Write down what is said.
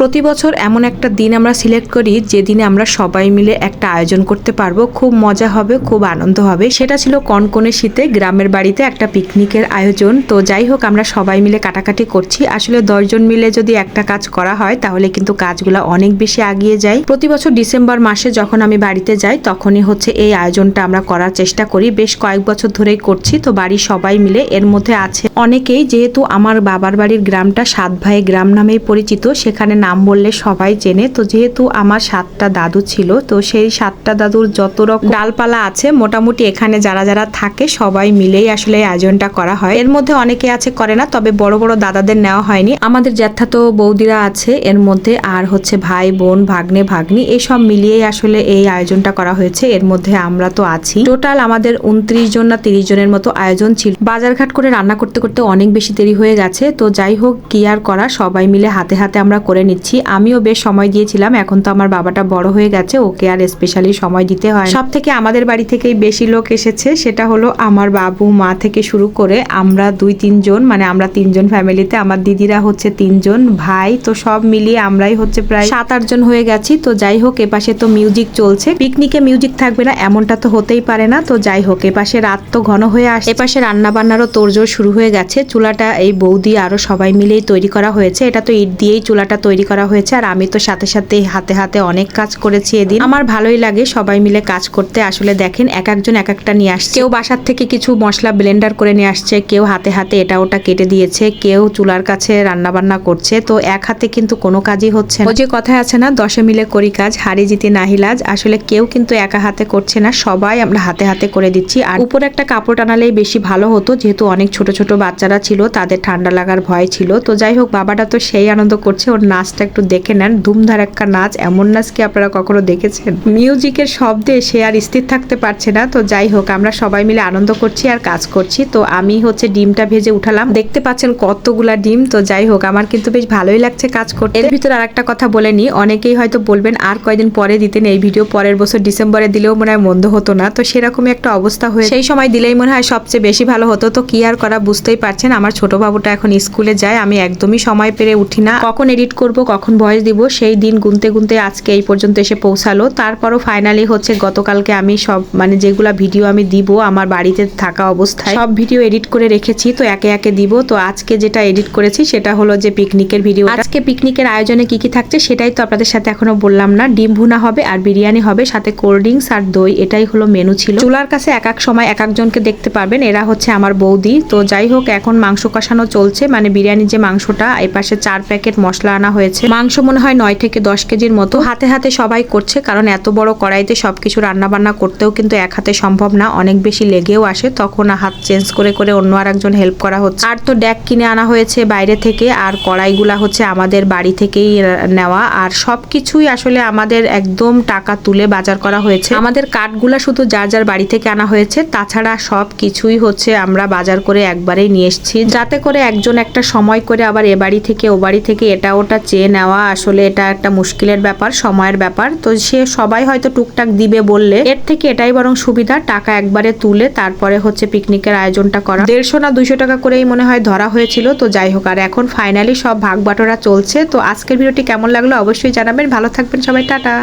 প্রতি বছর এমন একটা দিন আমরা সিলেক্ট করি যে দিনে আমরা সবাই মিলে একটা আয়োজন করতে পারব। খুব মজা হবে, খুব আনন্দ হবে। সেটা ছিল কনকনে শীতে গ্রামের বাড়িতে একটা পিকনিকের আয়োজন। তো যাই হোক, আমরা সবাই মিলে কাটাকাটি করছি। আসলে দশজন মিলে যদি একটা কাজ করা হয়, তাহলে কিন্তু কাজগুলো অনেক বেশি আগিয়ে যায়। প্রতি বছর ডিসেম্বর মাসে যখন আমি বাড়িতে যাই, তখনই হচ্ছে এই আয়োজনটা আমরা করার চেষ্টা করি। বেশ কয়েক বছর ধরেই করছি, তো বাড়ির সবাই মিলে এর মধ্যে আছে। অনেকেই যেহেতু আমার বাবার বাড়ির গ্রামটা সাত ভাই গ্রাম নামেই পরিচিত, সেখানে নাম বললে সবাই চেনে। তো যেহেতু আমার সাতটা দাদু ছিল, তো সেই সাতটা দাদুর যত রকম ডালপালা আছে, মোটামুটি এখানে যারা যারা থাকে সবাই মিলেই আসলে আয়োজনটা করা হয়। এর মধ্যে অনেকে আছে, করে না, তবে বড় বড় দাদাদের নেওয়া হয়নি। আমাদের জ্যাঠাতো বৌদিরা আছে, এর মধ্যে আর হচ্ছে ভাই, বোন, ভাগ্নে, ভাগ্নি, এসব মিলিয়েই আসলে এই আয়োজনটা করা হয়েছে। এর মধ্যে আমরা তো আছি। টোটাল আমাদের উনত্রিশ জন না তিরিশ জনের মতো আয়োজন ছিল। বাজারঘাট করে রান্না করতে করতে অনেক বেশি দেরি হয়ে গেছে। তো যাই হোক, কি আর করা, সবাই মিলে হাতে হাতে আমরা করে নিচ্ছি। আমিও বেশ সময় দিয়েছিলাম এখন তো আমার বাবাটা বড় হয়ে গেছে, ওকে আর স্পেশালি সময় দিতে হয় সব থেকে আমাদের বাড়ি থেকেই বেশি লোক এসেছে, সেটা হলো আমার বাবু, মা থেকে শুরু করে আমরা দুই তিনজন মানে আমরা তিনজন ফ্যামিলিতে, আমার দিদিরা হচ্ছে তিনজন, ভাই তো সব মিলিয়ে আমরাই হচ্ছে প্রায় সাত আটজন হয়ে গেছি, তো যাই হোক, এপাশে তো মিউজিক চলছে। পিকনিকে মিউজিক থাকবে না, এমনটা তো হতেই পারে না, তো যাই হোক, এপাশে রাত তো ঘন হয়ে আসে এপাশে রান্না বান্নারও তোড়জোড় শুরু হয়ে গেছে, চুলাটা এই বৌদি আরও সবাই মিলেই তৈরি করা হয়েছে, এটা তো ইট দিয়েই চুলাটা তৈরি করা হয়েছে আর আমি তো সাথে সাথে হাতে হাতে অনেক কাজ করেছি এদিন। আমার ভালোই লাগে সবাই মিলে কাজ করতে। আসলে দেখেন, এক একজন এক একটা নিয়ে আসছে। কেউ বাসার থেকে কিছু মশলা ব্লেন্ডার করে নিয়ে আসছে, কেউ হাতে হাতে এটা ওটা কেটে দিয়েছে, কেউ চুলার কাছে রান্না বান্না করছে। তো এক হাতে কিন্তু কোনো কাজই হচ্ছে না। যে কথায় আছে না, দশে মিলে করি কাজ, হারি জিতে নাহিলাজ আসলে কেউ কিন্তু একা হাতে করছে না, সবাই আমরা হাতে হাতে করে দিচ্ছি। আর উপরে একটা কাপড় টানালেই বেশি ভালো হতো, যেহেতু অনেক ছোট ছোট বাচ্চারা ছিল, তাদের ঠান্ডা লাগার ভয় ছিল। তো যাই হোক, বাবাটা তো সেই আনন্দ করছে, ওর নাচটা একটু দেখে নেন। ধুমধার একটা নাচ, এমন নাচ কি আপনারা কখনো দেখেছেন? মিউজিকের শব্দে সে আর স্থির থাকতে পারছে না। তো যাই হোক, আমরা সবাই মিলে আনন্দ করছি আর কাজ করছি। তো আমি হচ্ছে ডিমটা ভেজে উঠালাম। দেখতে পাচ্ছেন কতগুলা ডিম। তো যাই হোক, আমার কিন্তু বেশ ভালোই লাগছে কাজ করতে। এর ভিতরে আর একটা কথা বলে নি অনেকেই হয়তো বলবেন, আর কয়দিন পরে দিতেন এই ভিডিও পরের বছর ডিসেম্বরে দিলেও মনে হয় মন্দ হতো না। তো সেরকমই একটা অবস্থা হয়ে সেই সময় দিলেই মনে হয় সবচেয়ে বেশি ভালো হতো। তো কি আর করা বুঝতেই পারছেন। আমার ছোট বাবুটা এখন স্কুলে যায়। আমি একদমই সময় পেরে উঠি না। কখন এডিট করব কখন ভয়েস দিব, সেই দিন গুনতে গুনতে আজকে এই পর্যন্ত এসে পৌঁছালো। তারপরও ফাইনালি হচ্ছে গতকালকে আমি সব মানে যেগুলা ভিডিও আমি দিব আমার বাড়িতে থাকা অবস্থায়, সব ভিডিও এডিট করে রেখেছি, তো একে একে দিব। তো আজকে যেটা এডিট করেছি সেটা হলো যে পিকনিকের ভিডিও আজকে পিকনিকের আয়োজনে কি কি থাকছে সেটাই তো আপনাদের সাথে এখনও বললাম না। ডিম ভুনা হবে আর বিরিয়ানি হবে, সাথে কোল্ড ড্রিঙ্কস আর দই, এটাই হলো মেনু ছিল। চুলার কাছে এক এক সময় এক একজনকে দেখতে পারবেন, এরা হচ্ছে আমার বৌদি। তো যাই হোক, এখন মাংস কষানো চলছে মানে বিরিয়ানির যে মাংসটা এই পাশে চার প্যাকেট মশলা আনা হয়েছে। মাংস মনে হয় নয় থেকে দশ কেজির মতো। হাতে হাতে সবাই করছে, কারণ এত বড় কড়াইতে সবকিছু রান্না বান্না করতেও কিন্তু এক হাতে সম্ভব না। অনেক বেশি লেগেও আসে। তখন হাত চেঞ্জ করে করে অন্য আর একজন হেল্প করা হচ্ছে। আর তো ড্যাক কিনে আনা হয়েছে বাইরে থেকে, আর কড়াইগুলা হচ্ছে আমাদের বাড়ি থেকেই নেওয়া। আর সবকিছুই আসলে আমাদের একদম টাকা তুলে বাজার করা হয়েছে। আমাদের কাঠগুলা শুধু যার যার বাড়ি থেকে আনা হয়েছে, তাছাড়া সব কিছুই হচ্ছে আমরা বাজার করে একবারেই নিয়ে এসেছি। যাতে করে একজন একটা সময় করে আবার এ বাড়ি থেকে ও বাড়ি থেকে এটা ওটা চেয়ে নেওয়া আসলে এটা একটা মুশকিলের ব্যাপার, সময়ের ব্যাপার। তো সে সবাই হয়তো টুকটাক দিবে বললে, এর থেকে এটাই বরং সুবিধা, টাকা একবারে তুলে তারপরে হচ্ছে পিকনিকের আয়োজনটা করা। দেড়শো না দুইশো টাকা করেই মনে হয় ধরা হয়েছিল, তো যাই হোক, আর এখন ফাইনালি সব ভাগ বাটোরা চলছে। তো আজকের ভিডিওটি কেমন লাগল অবশ্যই জানাবেন। ভালো থাকবেন সবাই, টাটা।